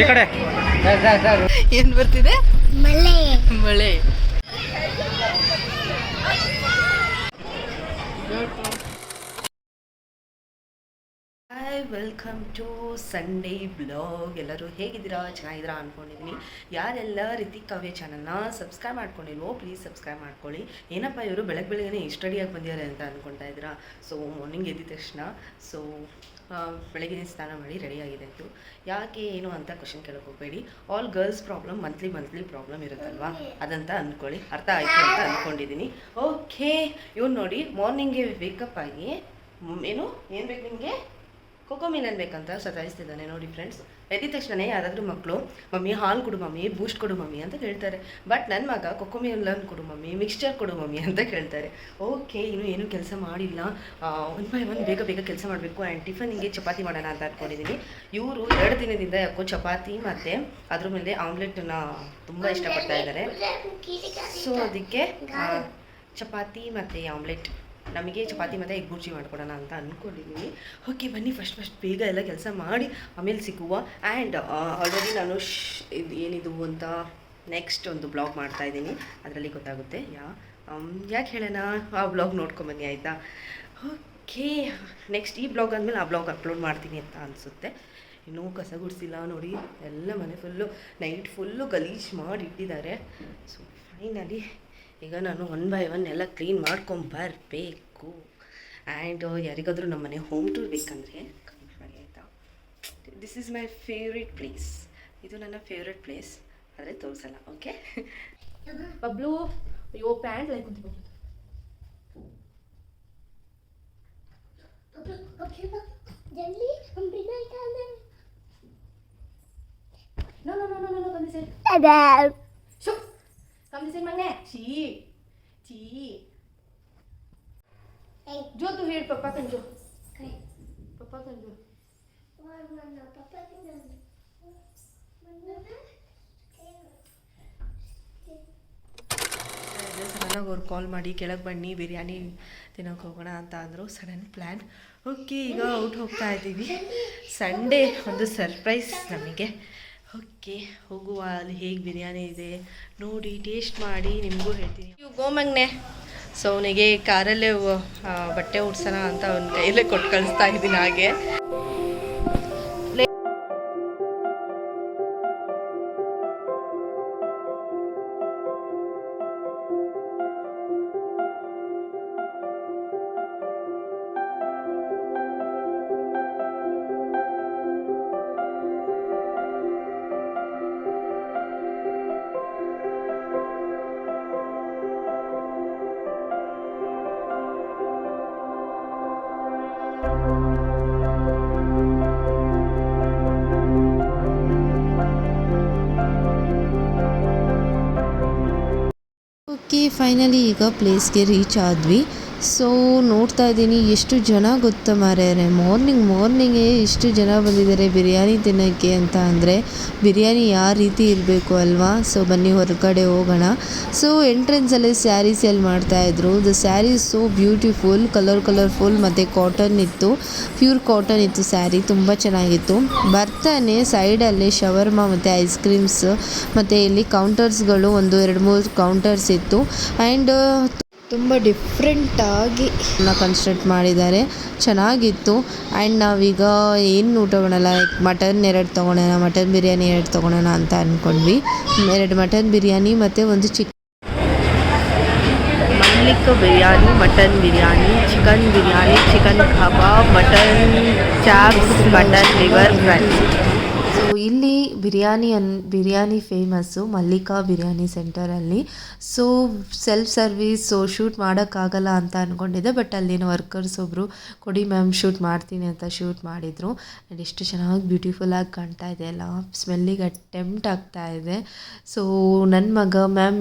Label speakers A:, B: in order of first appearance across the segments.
A: ಈ ಕಡೆ.
B: ಏನ್ ಬರ್ತಿದೆ?
C: ಮಳೆ.
B: ಮಳೆ. ವೆಲ್ಕಮ್ ಟು ಸಂಡೇ ಬ್ಲಾಗ್ ಎಲ್ಲರೂ ಹೇಗಿದ್ದೀರಾ? ಚೆನ್ನಾಗಿದ್ದೀರಾ ಅಂದ್ಕೊಂಡಿದ್ದೀನಿ ಯಾರೆಲ್ಲ ರಿತಿಕ್ ಕಾವ್ಯ ಚಾನಲ್ನ ಸಬ್ಸ್ಕ್ರೈಬ್ ಮಾಡ್ಕೊಂಡಿಲ್ವೋ ಪ್ಲೀಸ್ ಸಬ್ಸ್ಕ್ರೈಬ್ ಮಾಡ್ಕೊಳ್ಳಿ. ಏನಪ್ಪ ಇವರು ಬೆಳಗ್ಗೆ ಬೆಳಗ್ಗೆ ಇಷ್ಟು ರೆಡಿಯಾಗಿ ಬಂದಿದ್ದಾರೆ ಅಂತ ಅಂದ್ಕೊಳ್ತಾ ಇದ್ದೀರಾ? ಸೊ ಮಾರ್ನಿಂಗ್ ಎದ್ದಿದ ತಕ್ಷಣ ಸೊ ಬೆಳಗ್ಗೆ ಸ್ನಾನ ಮಾಡಿ ರೆಡಿ ಆಗಿದೆ ಅಂತು ಯಾಕೆ ಏನು ಅಂತ ಕ್ವಶನ್ ಕೇಳಕ್ಕೆ ಹೋಗಬೇಡಿ. All girls problem monthly monthly problem ಇರುತ್ತಲ್ವಾ? ಅದಂತ ಅಂದ್ಕೊಳ್ಳಿ ಅರ್ಥ ಆಯಿತು ಅಂತ ಅಂದ್ಕೊಂಡಿದ್ದೀನಿ ಓಕೆ ಇವ್ನು ನೋಡಿ ಮಾರ್ನಿಂಗ್ಗೆ ವೇಕಪ್ ಆಗಿ, ಏನು? ಏನು ಬೇಕು ನಿಮಗೆ? ಕೋಕೋ ಮೀನನ್ ಬೇಕಂತ ಸತಾಯಿಸ್ತಿದ್ದಾನೆ. ನೋಡಿ ಫ್ರೆಂಡ್ಸ್ ಎದ್ದ ತಕ್ಷಣ ಯಾರಾದರೂ ಮಕ್ಕಳು ಮಮ್ಮಿ ಹಾಲು ಕೊಡು ಮಮ್ಮಿ ಬೂಸ್ಟ್ ಕೊಡು ಮಮ್ಮಿ ಅಂತ ಕೇಳ್ತಾರೆ. ಬಟ್ ನನ್ನ ಮಗ ಕೊಕೋ ಮೀನ್ ಕೊಡು ಮಮ್ಮಿ ಮಿಕ್ಸ್ಚರ್ ಕೊಡು ಮಮ್ಮಿ ಅಂತ ಕೇಳ್ತಾರೆ. ಓಕೆ ಇನ್ನು ಏನು ಕೆಲಸ ಮಾಡಿಲ್ಲ. ಒನ್ ಬೈ ಒನ್ ಬೇಗ ಬೇಗ ಕೆಲಸ ಮಾಡಬೇಕು. ಆ್ಯಂಡ್ ಟಿಫನ್ಗೆ ಚಪಾತಿ ಮಾಡೋಣ ಅಂತ ಅಂದ್ಕೊಂಡಿದ್ದೀನಿ ಇವರು ಎರಡು ದಿನದಿಂದ ಯಾಕೋ ಚಪಾತಿ ಮತ್ತು ಅದ್ರ ಮೇಲೆ ಆಮ್ಲೆಟನ್ನ ತುಂಬ ಇಷ್ಟಪಡ್ತಾ ಇದ್ದಾರೆ. ಸೊ ಅದಕ್ಕೆ ಚಪಾತಿ ಮತ್ತು ಆಮ್ಲೆಟ್ ನಮಗೆ ಚಪಾತಿ ಮತ್ತು ಎಗ್ ಬುರ್ಜಿ ಮಾಡ್ಕೊಡೋಣ ಅಂತ ಅಂದ್ಕೊಂಡಿದ್ದೀನಿ ಓಕೆ ಬನ್ನಿ ಫಸ್ಟ್ ಫಸ್ಟ್ ಬೇಗ ಎಲ್ಲ ಕೆಲಸ ಮಾಡಿ, ಆಮೇಲೆ ಸಿಗುವ. ಆ್ಯಂಡ್ ಆಲ್ರೆಡಿ ನಾನು ಶ್ ಇದು ಏನಿದು ಅಂತ ನೆಕ್ಸ್ಟ್ ಒಂದು ಬ್ಲಾಗ್ ಮಾಡ್ತಾ ಇದ್ದೀನಿ. ಅದರಲ್ಲಿ ಗೊತ್ತಾಗುತ್ತೆ. ಯಾ ಯಾಕೆ ಹೇಳೋಣ ಆ ಬ್ಲಾಗ್ ನೋಡ್ಕೊಂಬನ್ನಿ ಆಯಿತಾ? ಓಕೆ ನೆಕ್ಸ್ಟ್ ಈ ಬ್ಲಾಗ್ ಆದಮೇಲೆ ಆ ಬ್ಲಾಗ್ ಅಪ್ಲೋಡ್ ಮಾಡ್ತೀನಿ ಅಂತ ಅನಿಸುತ್ತೆ. ಇನ್ನೂ ಕಸ ಗುಡಿಸಿಲ್ಲ ನೋಡಿ. ಎಲ್ಲ ಮನೆ ಫುಲ್ಲು ನೈಟ್ ಫುಲ್ಲು ಗಲೀಜು ಮಾಡಿ ಇಟ್ಟಿದ್ದಾರೆ. ಸೊ ಫೈನಲಿ ಈಗ ನಾನು ಒನ್ ಬೈ ಒನ್ ಎಲ್ಲ ಕ್ಲೀನ್ ಮಾಡ್ಕೊಂಬರ್ಬೇಕು. ಆ್ಯಂಡ್ ಯಾರಿಗಾದರೂ ನಮ್ಮ ಮನೆ ಹೋಮ್ ಟೂರ್ ಬೇಕಂದರೆ ಆಯಿತಾ? This is my favourite place ಇದು ನನ್ನ ಫೇವ್ರೆಟ್ ಪ್ಲೇಸ್ ಆದರೆ ತೋರಿಸಲ್ಲ ಓಕೆ ಬಬ್ಲು ಅಯ್ಯೋ ಪ್ಯಾಂಟ್ ಲೈಕ್ ಕಂದಿ ಸೈಡ್ ಚೀ
C: ಏಯ್
B: ಜೋ ತು ಹೇಳಿ ಪಪ್ಪ ಕಂಜೋ
C: ಕೈ
B: ಪಪ್ಪ
C: ಪಪ್ಪ ತಿನ್ನ
B: ಸಡನ್ನಾಗಿ ಅವ್ರು ಕಾಲ್ ಮಾಡಿ ಕೆಳಗೆ ಬನ್ನಿ ಬಿರಿಯಾನಿ ತಿನ್ನೋಕೆ ಹೋಗೋಣ ಅಂತ ಅಂದರು. ಸಡನ್ ಪ್ಲ್ಯಾನ್ ಓಕೆ ಈಗ ಔಟ್ ಹೋಗ್ತಾ ಇದ್ದೀವಿ. ಸಂಡೇ ಒಂದು ಸರ್ಪ್ರೈಸ್ ನಮಗೆ. ಓಕೆ, ಹೋಗುವ ಅಲ್ಲಿ ಹೇಗೆ ಬಿರಿಯಾನಿ ಇದೆ ನೋಡಿ ಟೇಸ್ಟ್ ಮಾಡಿ ನಿಮಗೂ ಹೇಳ್ತೀನಿ. ಇವು ಗೋಮಂಗ್ನೆ ಸೊ ಅವನಿಗೆ ಕಾರಲ್ಲೇ ಬಟ್ಟೆ ಉಡ್ಸೋಣ ಅಂತ ಅವನ ಕೈಯಲ್ಲೇ ಕೊಟ್ಟು ಕಳಿಸ್ತಾ ಇದ್ದೀನಿ ಹಾಗೆ.
D: ಓಕೆ ಫೈನಲಿ ಈಗ ಪ್ಲೇಸ್ಗೆ ರೀಚ್ ಆದ್ವಿ ಸೊ ನೋಡ್ತಾ ಇದ್ದೀನಿ, ಎಷ್ಟು ಜನ ಗೊತ್ತಾ ಮಾರ್ಯಾರೆ ಮಾರ್ನಿಂಗ್ ಮಾರ್ನಿಂಗೇ ಎಷ್ಟು ಜನ ಬಂದಿದ್ದಾರೆ ಬಿರಿಯಾನಿ ತಿನ್ನೋಕ್ಕೆ ಅಂತ ಅಂದರೆ, ಬಿರಿಯಾನಿ ಯಾವ ರೀತಿ ಇರಬೇಕು ಅಲ್ವಾ? ಸೊ ಬನ್ನಿ, ಹೊರಗಡೆ ಹೋಗೋಣ. ಸೊ ಎಂಟ್ರೆನ್ಸಲ್ಲೇ ಸ್ಯಾರಿ ಸೇಲ್ ಮಾಡ್ತಾಯಿದ್ರು the sari so beautiful colour colourful ಮತ್ತು ಕಾಟನ್ ಇತ್ತು. ಪ್ಯೂರ್ ಕಾಟನ್ ಇತ್ತು ಸ್ಯಾರಿ ತುಂಬ ಚೆನ್ನಾಗಿತ್ತು. ಬರ್ತಾನೆ ಸೈಡಲ್ಲಿ ಶವರ್ಮ ಮತ್ತು ಐಸ್ ಕ್ರೀಮ್ಸ್ ಮತ್ತು ಇಲ್ಲಿ ಕೌಂಟರ್ಸ್ಗಳು ಒಂದು, ಎರಡು, ಮೂರು ಕೌಂಟರ್ಸ್ ಇತ್ತು. ಆ್ಯಂಡ್ ತುಂಬ ಡಿಫ್ರೆಂಟಾಗಿ ಕನ್ಸ್ಟ್ರಕ್ಟ್ ಮಾಡಿದ್ದಾರೆ. ಚೆನ್ನಾಗಿತ್ತು. ಆ್ಯಂಡ್ ನಾವೀಗ ಏನು ಊಟ ಮಾಡೋಲ್ಲ ಲೈಕ್ ಮಟನ್ ಎರಡು ತೊಗೊಳೋಣ ಮಟನ್ ಬಿರಿಯಾನಿ ಎರಡು ತೊಗೊಳೋಣ ಅಂತ ಅಂದ್ಕೊಂಡ್ವಿ ಎರಡು ಮಟನ್ ಬಿರಿಯಾನಿ ಮತ್ತು ಒಂದು ಚಿಕ್
B: Malik biryani mutton biryani chicken biryani chicken kebab mutton chops mutton liver fry
D: so ಇಲ್ಲಿ ಬಿರಿಯಾನಿ ಅನ್, biryani famous Mallika biryani ಸೆಂಟರಲ್ಲಿ. So self service so shoot ಮಾಡೋಕ್ಕಾಗಲ್ಲ ಅಂತ ಅಂದ್ಕೊಂಡಿದ್ದೆ ಬಟ್ ಅಲ್ಲಿನ ವರ್ಕರ್ಸ್ ಒಬ್ಬರು ಕೊಡಿ ಮ್ಯಾಮ್ ಶೂಟ್ ಮಾಡ್ತೀನಿ ಅಂತ ಶೂಟ್ ಮಾಡಿದರು. ಆ್ಯಂಡ್ ಎಷ್ಟು ಚೆನ್ನಾಗಿ ಬ್ಯೂಟಿಫುಲ್ಲಾಗಿ ಕಾಣ್ತಾ ಇದೆ ಅಲ್ಲ ಸ್ಮೆಲ್ಲಿಗೆ ಅಟೆಂಪ್ಟ್ ಆಗ್ತಾ ಇದೆ. ಸೊ ನನ್ನ ಮಗ ಮ್ಯಾಮ್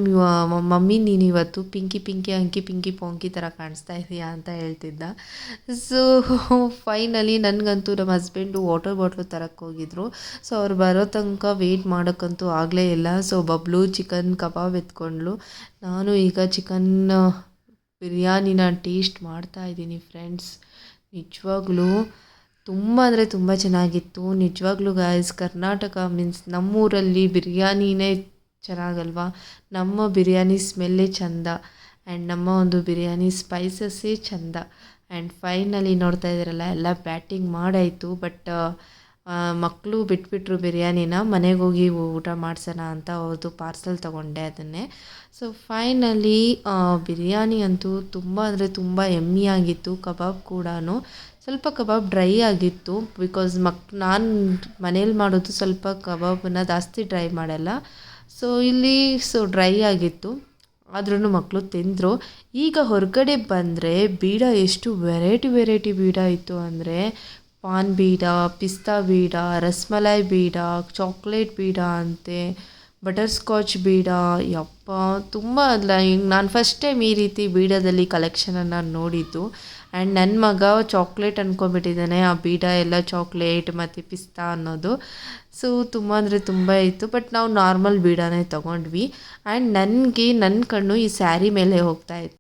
D: ಮಮ್ಮಿ, ನೀನು ಇವತ್ತು ಪಿಂಕಿ ಪಿಂಕಿ, ಅಂಕಿ, ಪಿಂಕಿ, ಪೊಂಕಿ ಥರ ಕಾಣಿಸ್ತಾ ಇದೆಯಾ ಅಂತ ಹೇಳ್ತಿದ್ದ. ಸೊ ಫೈನಲಿ ನನಗಂತೂ ನಮ್ಮ ಹಸ್ಬೆಂಡು ವಾಟರ್ ಬಾಟ್ಲು ತರಕ್ಕೆ ಹೋಗಿದ್ರು. ಸೊ ಅವ್ರು ಬರೋ ತನಕ ವೇಟ್ ಮಾಡೋಕ್ಕಂತೂ ಆಗಲೇ ಇಲ್ಲ. ಸೊ ಬಬ್ಲು ಚಿಕನ್ ಕಬಾಬ್ ಎತ್ಕೊಂಡ್ಲು ನಾನು ಈಗ ಚಿಕನ್ ಬಿರಿಯಾನಿನ ಟೇಸ್ಟ್ ಮಾಡ್ತಾ ಇದ್ದೀನಿ ಫ್ರೆಂಡ್ಸ್ ನಿಜವಾಗ್ಲೂ ತುಂಬ ಅಂದರೆ ತುಂಬ ಚೆನ್ನಾಗಿತ್ತು. ನಿಜವಾಗ್ಲೂ ಗಾಯ್ಸ್ ಕರ್ನಾಟಕ ಮೀನ್ಸ್ ನಮ್ಮೂರಲ್ಲಿ ಬಿರಿಯಾನಿನೇ ಚೆನ್ನಾಗಲ್ವಾ? ನಮ್ಮ ಬಿರಿಯಾನಿ ಸ್ಮೆಲ್ಲೇ ಚಂದ. ಆ್ಯಂಡ್ ನಮ್ಮ ಒಂದು ಬಿರಿಯಾನಿ ಸ್ಪೈಸಸ್ಸೇ ಚಂದ. ಆ್ಯಂಡ್ ಫೈನಲಿ ನೋಡ್ತಾ ಇದ್ದೀರಲ್ಲ, ಎಲ್ಲ ಬ್ಯಾಟಿಂಗ್ ಮಾಡಾಯಿತು. ಬಟ್ ಮಕ್ಕಳು ಬಿಟ್ಬಿಟ್ರು ಬಿರಿಯಾನಿನ, ಮನೆಗೆ ಹೋಗಿ ಊಟ ಮಾಡಿಸೋಣ ಅಂತ ಅವ್ರದ್ದು ಪಾರ್ಸಲ್ ತೊಗೊಂಡೆ ಅದನ್ನೇ. ಸೊ ಫೈನಲಿ ಬಿರಿಯಾನಿ ಅಂತೂ ತುಂಬ ಅಂದರೆ ತುಂಬ ಎಮ್ಮಿಯಾಗಿತ್ತು ಕಬಾಬ್ ಕೂಡ ಸ್ವಲ್ಪ ಕಬಾಬ್ ಡ್ರೈ ಆಗಿತ್ತು ಬಿಕಾಸ್ ಮಕ್, ನಾನು ಮನೇಲಿ ಮಾಡೋದು ಸ್ವಲ್ಪ ಕಬಾಬನ್ನು ಜಾಸ್ತಿ ಡ್ರೈ ಮಾಡಲ್ಲ. ಸೊ ಇಲ್ಲಿ ಸೊ ಡ್ರೈ ಆಗಿತ್ತು ಆದ್ರೂ ಮಕ್ಕಳು ತಿಂದರು. ಈಗ ಹೊರಗಡೆ ಬಂದರೆ ಬೀಡ ಎಷ್ಟು ವೆರೈಟಿ ವೆರೈಟಿ ಬೀಡ ಇತ್ತು ಅಂದರೆ ಪಾನ್ ಬೀಡ ಪಿಸ್ತಾ ಬೀಡ ರಸ್ಮಲೈ ಬೀಡ, ಚಾಕ್ಲೇಟ್ ಬೀಡ ಅಂತೆ ಬಟರ್ ಸ್ಕಾಚ್ ಬೀಡ. ಯಪ್ಪ, ತುಂಬ ಅಲ್ಲ ನಾನು ಫಸ್ಟ್ ಟೈಮ್ ಈ ರೀತಿ ಬೀಡದಲ್ಲಿ ಕಲೆಕ್ಷನನ್ನು ನೋಡಿದ್ದು. ಆ್ಯಂಡ್ ನನ್ನ ಮಗ ಚಾಕ್ಲೇಟ್ ಅಂದ್ಕೊಂಬಿಟ್ಟಿದ್ದಾನೆ ಆ ಬೀಡ ಎಲ್ಲ ಚಾಕ್ಲೇಟ್ ಮತ್ತು ಪಿಸ್ತಾ ಅನ್ನೋದು. ಸೊ ತುಂಬ ಅಂದರೆ ತುಂಬ ಇತ್ತು ಬಟ್ ನಾವು ನಾರ್ಮಲ್ ಬೀಡಾನೇ ತೊಗೊಂಡ್ವಿ. ಆ್ಯಂಡ್ ನನಗೆ ನನ್ನ ಕಣ್ಣು ಈ ಸ್ಯಾರಿ ಮೇಲೆ ಹೋಗ್ತಾ ಇತ್ತು.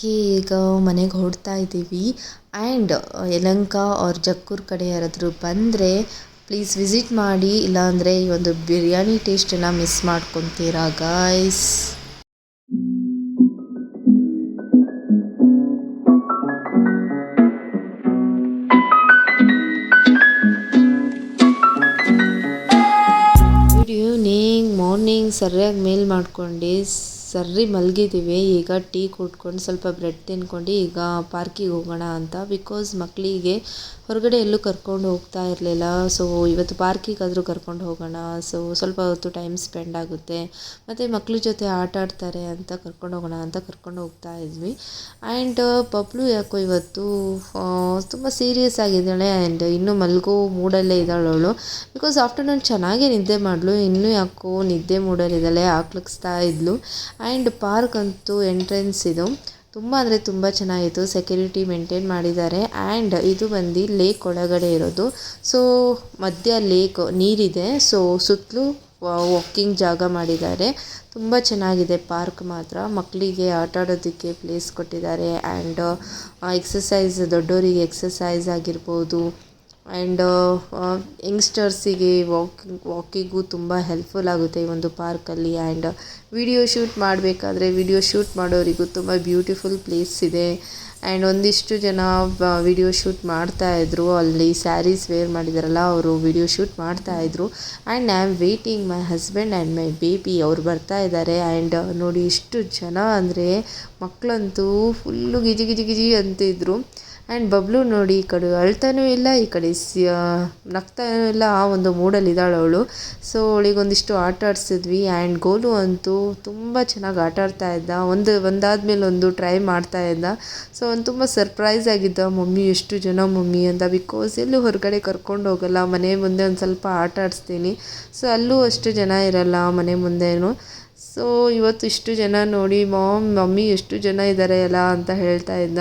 D: ಓಕೆ ಈಗ ಮನೆಗೆ ಹೊರಡ್ತಾ ಇದ್ದೀವಿ. ಆ್ಯಂಡ್ ಯಲಂಕ ಅವ್ರ ಜಕ್ಕೂರ್ ಕಡೆ ಯಾರಾದರೂ ಬಂದರೆ ಪ್ಲೀಸ್ ವಿಸಿಟ್ ಮಾಡಿ, ಇಲ್ಲಾಂದರೆ ಈ ಒಂದು ಬಿರಿಯಾನಿ ಟೇಸ್ಟನ್ನು ಮಿಸ್ ಮಾಡ್ಕೊತೀರಾ ಗಾಯ್ಸ್ ಈವ್ನಿಂಗ್ ಮಾರ್ನಿಂಗ್ ಸರಿಯಾಗಿ ಮೇಲ್ ಮಾಡ್ಕೊಂಡು ಸರ್ರಿ ಮಲಗಿದ್ದೀವಿ ಈಗ ಟೀ ಕುಡ್ಕೊಂಡು ಸ್ವಲ್ಪ ಬ್ರೆಡ್ ತಿನ್ಕೊಂಡು ಈಗ ಪಾರ್ಕಿಗೆ ಹೋಗೋಣ ಅಂತ. ಬಿಕಾಸ್ ಮಕ್ಕಳಿಗೆ ಹೊರಗಡೆ ಎಲ್ಲೂ ಕರ್ಕೊಂಡು ಹೋಗ್ತಾ ಇರಲಿಲ್ಲ. ಸೊ ಇವತ್ತು ಪಾರ್ಕಿಗಾದರೂ ಕರ್ಕೊಂಡು ಹೋಗೋಣ. ಸೊ ಸ್ವಲ್ಪ ಹೊತ್ತು ಟೈಮ್ ಸ್ಪೆಂಡ್ ಆಗುತ್ತೆ. ಮತ್ತು ಮಕ್ಳ ಜೊತೆ ಆಟ ಆಡ್ತಾರೆ ಅಂತ ಕರ್ಕೊಂಡು ಹೋಗೋಣ ಅಂತ ಕರ್ಕೊಂಡು ಹೋಗ್ತಾ ಇದ್ವಿ. ಆ್ಯಂಡ್ ಬಬ್ಲು ಯಾಕೋ ಇವತ್ತು ತುಂಬ ಸೀರಿಯಸ್ ಆಗಿದ್ದಾಳೆ ಆ್ಯಂಡ್ ಇನ್ನೂ ಮಲ್ಗೋ ಮೂಡಲ್ಲೇ ಇದ್ದಾಳೆ ಅವಳು. ಬಿಕಾಸ್ ಆಫ್ಟರ್ನೂನ್ ಚೆನ್ನಾಗಿ ನಿದ್ದೆ ಮಾಡಲು. ಇನ್ನೂ ಯಾಕೋ ನಿದ್ದೆ ಮೂಡಲ್ಲಿದ್ದಾಳೆ ಆಕ್ಲಿಕ್ಸ್ತಾ ಇದ್ಲು. ಆ್ಯಂಡ್ ಪಾರ್ಕ್ ಅಂತೂ ಎಂಟ್ರೆನ್ಸ್ ಇದು. ತುಂಬ ಅಂದರೆ ತುಂಬ ಚೆನ್ನಾಗಿತ್ತು. ಸೆಕ್ಯೂರಿಟಿ ಮೇಂಟೈನ್ ಮಾಡಿದ್ದಾರೆ. ಆ್ಯಂಡ್ ಇದು ಬಂದು ಲೇಕ್ ಒಳಗಡೆ ಇರೋದು. ಸೊ ಮಧ್ಯ ಲೇಕ್ ನೀರಿದೆ. ಸೊ ಸುತ್ತಲೂ ವಾಕಿಂಗ್ ಜಾಗ ಮಾಡಿದ್ದಾರೆ. ತುಂಬ ಚೆನ್ನಾಗಿದೆ ಪಾರ್ಕ್ ಮಾತ್ರ. ಮಕ್ಕಳಿಗೆ ಆಟ ಆಡೋದಕ್ಕೆ ಪ್ಲೇಸ್ ಕೊಟ್ಟಿದ್ದಾರೆ. ಆ್ಯಂಡ್ ಎಕ್ಸಸೈಸ್ ದೊಡ್ಡವರಿಗೆ ಎಕ್ಸಸೈಸ್ ಆಗಿರ್ಬೋದು. ಆ್ಯಂಡ್ ಯಂಗ್ಸ್ಟರ್ಸಿಗೆ ವಾಕಿಂಗ್ ವಾಕಿಗೂ ತುಂಬ ಹೆಲ್ಪ್ಫುಲ್ ಆಗುತ್ತೆ ಈ ಒಂದು ಪಾರ್ಕಲ್ಲಿ ಆ್ಯಂಡ್ ವಿಡಿಯೋ ಶೂಟ್ ಮಾಡಬೇಕಾದ್ರೆ ವಿಡಿಯೋ ಶೂಟ್ ಮಾಡೋರಿಗೂ ತುಂಬ ಬ್ಯೂಟಿಫುಲ್ ಪ್ಲೇಸ್ ಇದೆ. ಆ್ಯಂಡ್ ಒಂದಿಷ್ಟು ಜನ ವಿಡಿಯೋ ಶೂಟ್ ಮಾಡ್ತಾಯಿದ್ರು ಅಲ್ಲಿ ಸ್ಯಾರೀಸ್ ವೇರ್ ಮಾಡಿದಾರಲ್ಲ, ಅವರು ವಿಡಿಯೋ ಶೂಟ್ ಮಾಡ್ತಾಯಿದ್ರು and I am waiting my husband and my baby ಅವ್ರು ಬರ್ತಾ ಇದ್ದಾರೆ. ಆ್ಯಂಡ್ ನೋಡಿ ಎಷ್ಟು ಜನ ಅಂದರೆ ಮಕ್ಕಳಂತೂ ಫುಲ್ಲು ಗಿಜಿ ಗಿಜಿ ಗಿಜಿ ಅಂತಿದ್ರು. ಆ್ಯಂಡ್ ಬಬ್ಲು ನೋಡಿ ಈ ಕಡೆ ಅಳ್ತಾನೂ ಇಲ್ಲ, ಈ ಕಡೆ ನಗ್ತಾನೂ ಇಲ್ಲ, ಆ ಒಂದು ಮೂಡಲ್ಲಿ ಇದ್ದಾಳೆ ಅವಳು. ಸೊ ಅವಳಿಗೊಂದಿಷ್ಟು ಆಟ ಆಡಿಸಿದ್ವಿ. ಆ್ಯಂಡ್ ಗೋಲು ಅಂತೂ ತುಂಬ ಚೆನ್ನಾಗಿ ಆಟ ಆಡ್ತಾ ಇದ್ದ. ಒಂದು ಒಂದಾದ್ಮೇಲೆ ಒಂದು ಟ್ರೈ ಮಾಡ್ತಾ ಇದ್ದ. ಸೊ ಅವ್ನು ತುಂಬ ಸರ್ಪ್ರೈಸ್ ಆಗಿದ್ದ. ಮಮ್ಮಿ, ಎಷ್ಟು ಜನ ಮಮ್ಮಿ? ಅಂತ ಬಿಕಾಸ್ ಎಲ್ಲೂ ಹೊರಗಡೆ ಕರ್ಕೊಂಡು ಹೋಗಲ್ಲ. ಮನೆ ಮುಂದೆ ಒಂದು ಸ್ವಲ್ಪ ಆಟ ಆಡಿಸ್ತೀನಿ. ಸೊ ಅಲ್ಲೂ ಅಷ್ಟು ಜನ ಇರಲ್ಲ ಮನೆ ಮುಂದೆನೂ. ಸೊ ಇವತ್ತು ಇಷ್ಟು ಜನ ನೋಡಿ ಮಾಮ್ ಮಮ್ಮಿ, ಎಷ್ಟು ಜನ ಇದ್ದಾರೆ ಅಲ್ಲ? ಅಂತ ಹೇಳ್ತಾ ಇದ್ದ.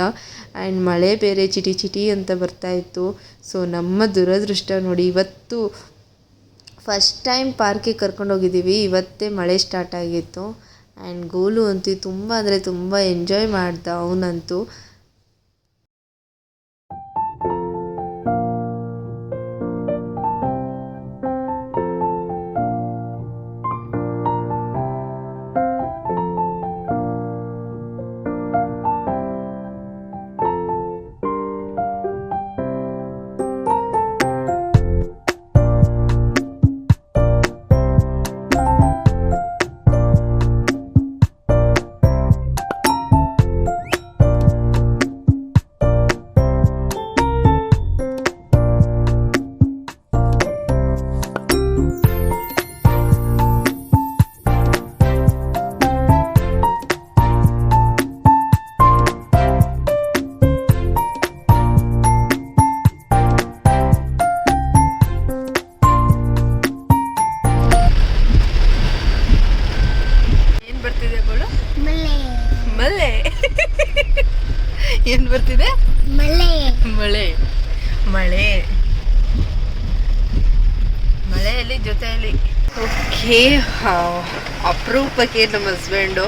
D: ಆ್ಯಂಡ್ ಮಳೆ ಬೇರೆ ಚಿಟಿ ಚಿಟಿ ಅಂತ ಬರ್ತಾ ಇತ್ತು. ಸೊ ನಮ್ಮ ದುರದೃಷ್ಟ ನೋಡಿ ಇವತ್ತು ಫಸ್ಟ್ ಟೈಮ್ ಪಾರ್ಕಿಗೆ ಕರ್ಕೊಂಡು ಹೋಗಿದ್ದೀವಿ. ಇವತ್ತೇ ಮಳೆ ಸ್ಟಾರ್ಟ್ ಆಗಿತ್ತು. ಆ್ಯಂಡ್ ಗೋಲು ಅಂತೂ ತುಂಬ, ಅಂದರೆ ತುಂಬ ಎಂಜಾಯ್ ಮಾಡ್ದ ಅವನಂತೂ.
B: ಓಕೆ ಅಪರೂಪಕ್ಕೆ ನಮ್ಮ ಹಸ್ಬೆಂಡು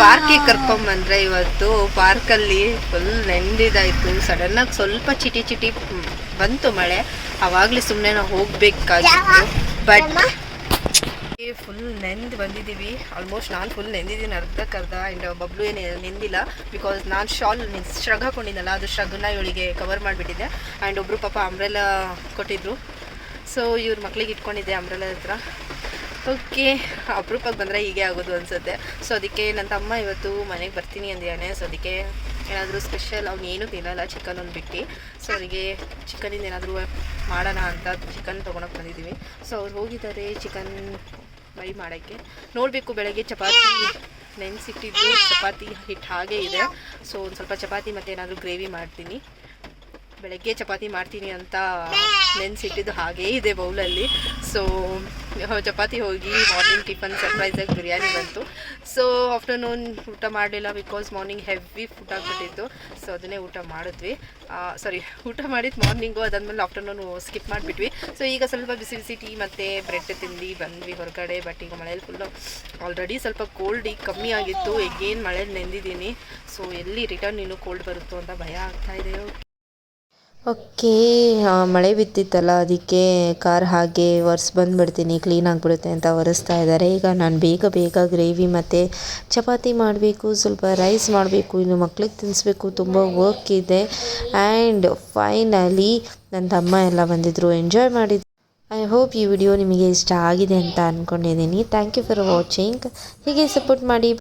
B: ಪಾರ್ಕಿಗೆ ಕರ್ಕೊಂಬಂದ್ರೆ ಇವತ್ತು ಪಾರ್ಕಲ್ಲಿ ಫುಲ್ ನೆಂದಿದಾಯ್ತು. ಸಡನ್ನಾಗಿ ಸ್ವಲ್ಪ ಚಿಟಿ ಚಿಟಿ
E: ಬಂತು ಮಳೆ. ಅವಾಗಲೇ ಸುಮ್ಮನೆ ನಾವು ಹೋಗ್ಬೇಕಾಗಿತ್ತು. ಬಟ್ ಫುಲ್ ನೆಂದು ಬಂದಿದ್ದೀವಿ. ಆಲ್ಮೋಸ್ಟ್ ನಾನು ಫುಲ್ ನೆಂದಿದ್ದೀನಿ ಅರ್ಧಕ್ಕರ್ಧ ಆ್ಯಂಡ್ ಬಬ್ಲು ಏನು ನೆಂದಿಲ್ಲ. ಬಿಕಾಸ್ ನಾನು ಶಾಲ್ ಶ್ರಗ್ ಹಾಕೊಂಡಿದ್ದಲ್ಲ ಅದು ಶ್ರಗ್ನ ಇವಳಿಗೆ ಕವರ್ ಮಾಡಿಬಿಟ್ಟಿದ್ದೆ. ಆ್ಯಂಡ್ ಒಬ್ಬರು ಪಾಪ ಅಂಬ್ರೆಲ್ಲ ಕೊಟ್ಟಿದ್ರು. ಸೊ ಇವ್ರ ಮಕ್ಳಿಗೆ ಇಟ್ಕೊಂಡಿದ್ದೆ ಅಂಬ್ರೆಲ್ಲ ಹತ್ರ. ಓಕೆ ಅಪರೂಪಕ್ಕೆ ಬಂದರೆ ಹೀಗೆ ಆಗೋದು ಅನಿಸುತ್ತೆ. ಸೊ ಅದಕ್ಕೆ ನನ್ನ ತಮ್ಮ ಇವತ್ತು ಮನೆಗೆ ಬರ್ತೀನಿ ಅಂದಿದ್ದಾನೆ. ಸೊ ಅದಕ್ಕೆ ಏನಾದರೂ ಸ್ಪೆಷಲ್ ಅವ್ನು ಏನೂ ತಿನ್ನಲ್ಲ ಚಿಕನ್ ಒಂದು ಬಿಟ್ಟು. ಸೊ ಅವರಿಗೆ ಚಿಕನಿಂದ ಏನಾದರೂ ಮಾಡೋಣ ಅಂತ ಚಿಕನ್ ತೊಗೊಳಕ್ಕೆ ಬಂದಿದ್ದೀವಿ. ಸೊ ಅವ್ರು ಹೋಗಿದ್ದಾರೆ ಚಿಕನ್ ಫ್ರೈ ಮಾಡೋಕ್ಕೆ. ನೋಡಬೇಕು ಬೆಳಗ್ಗೆ ಚಪಾತಿ ನೆನೆಸಿಟ್ಟಿದ್ದು, ಚಪಾತಿ ಹಿಟ್ಟು ಹಾಗೆ ಇದೆ. ಸೊ ಒಂದು ಸ್ವಲ್ಪ ಚಪಾತಿ ಮತ್ತು ಏನಾದರೂ ಗ್ರೇವಿ ಮಾಡ್ತೀನಿ. ಬೆಳಗ್ಗೆ ಚಪಾತಿ ಮಾಡ್ತೀನಿ ಅಂತ ನೆನ್ಸಿಟ್ಟಿದ್ದು ಹಾಗೇ ಇದೆ ಬೌಲಲ್ಲಿ. ಸೊ ಚಪಾತಿ ಹೋಗಿ ಮಾರ್ನಿಂಗ್ ಟಿಫನ್ ಸರ್ಪ್ರೈಸಾಗಿ ಬಿರಿಯಾನಿ ಬಂತು. ಸೊ ಆಫ್ಟರ್ನೂನ್ ಊಟ ಮಾಡಲಿಲ್ಲ ಬಿಕಾಸ್ ಮಾರ್ನಿಂಗ್ ಹೆವಿ ಫುಡ್ ಆಗಿಬಿಟ್ಟಿತ್ತು. ಸೊ ಅದನ್ನೇ ಊಟ ಮಾಡಿದ್ವಿ. ಸಾರಿ ಊಟ ಮಾಡಿದ್ದು ಮಾರ್ನಿಂಗು ಅದಾದಮೇಲೆ ಆಫ್ಟರ್ನೂನು ಸ್ಕಿಪ್ ಮಾಡಿಬಿಟ್ವಿ. ಸೊ ಈಗ ಸ್ವಲ್ಪ ಬಿಸಿ ಬಿಸಿ ಟೀ ಮತ್ತು ಬ್ರೆಡ್ ತಿಂದು ಬಂದ್ವಿ ಹೊರಗಡೆ ಬಟ್ ಈಗ ಮಳೆಯಲ್ಲಿ ಫುಲ್ಲು ಆಲ್ರೆಡಿ ಸ್ವಲ್ಪ ಕೋಲ್ಡ್ ಈಗ ಕಮ್ಮಿ ಆಗಿತ್ತು. ಈಗೇನು ಮಳೆಯಲ್ಲಿ ನೆಂದಿದ್ದೀನಿ. ಸೊ ಎಲ್ಲಿ ರಿಟರ್ನ್ ಇನ್ನೂ ಕೋಲ್ಡ್ ಬರುತ್ತೋ ಅಂತ ಭಯ ಆಗ್ತಾ ಇದೆ.
D: ಓಕೆ ಮಳೆ ಬಿತ್ತಿತ್ತಲ್ಲ ಅದಕ್ಕೆ ಕಾರ್ ಹಾಗೆ ಒರೆಸ್ ಬಂದುಬಿಡ್ತೀನಿ ಕ್ಲೀನ್ ಆಗಿಬಿಡುತ್ತೆ ಅಂತ ಒರೆಸ್ತಾ ಇದ್ದಾರೆ. ಈಗ ನಾನು ಬೇಗ ಬೇಗ ಗ್ರೇವಿ ಮತ್ತು ಚಪಾತಿ ಮಾಡಬೇಕು, ಸ್ವಲ್ಪ ರೈಸ್ ಮಾಡಬೇಕು, ಇನ್ನು ಮಕ್ಳಿಗೆ ತಿನ್ನಿಸ್ಬೇಕು ತುಂಬ ವರ್ಕ್ ಇದೆ. ಆ್ಯಂಡ್ ಫೈನಲಿ ನನ್ನ ತಮ್ಮ ಎಲ್ಲ ಬಂದಿದ್ದರು ಎಂಜಾಯ್ ಮಾಡಿದ್ರು ಐ ಹೋಪ್ ಈ ವಿಡಿಯೋ ನಿಮಗೆ ಇಷ್ಟ ಆಗಿದೆ ಅಂತ ಅಂದ್ಕೊಂಡಿದ್ದೀನಿ ಥ್ಯಾಂಕ್ ಯು ಫಾರ್ ವಾಚಿಂಗ್ ಹೀಗೆ ಸಪೋರ್ಟ್ ಮಾಡಿ.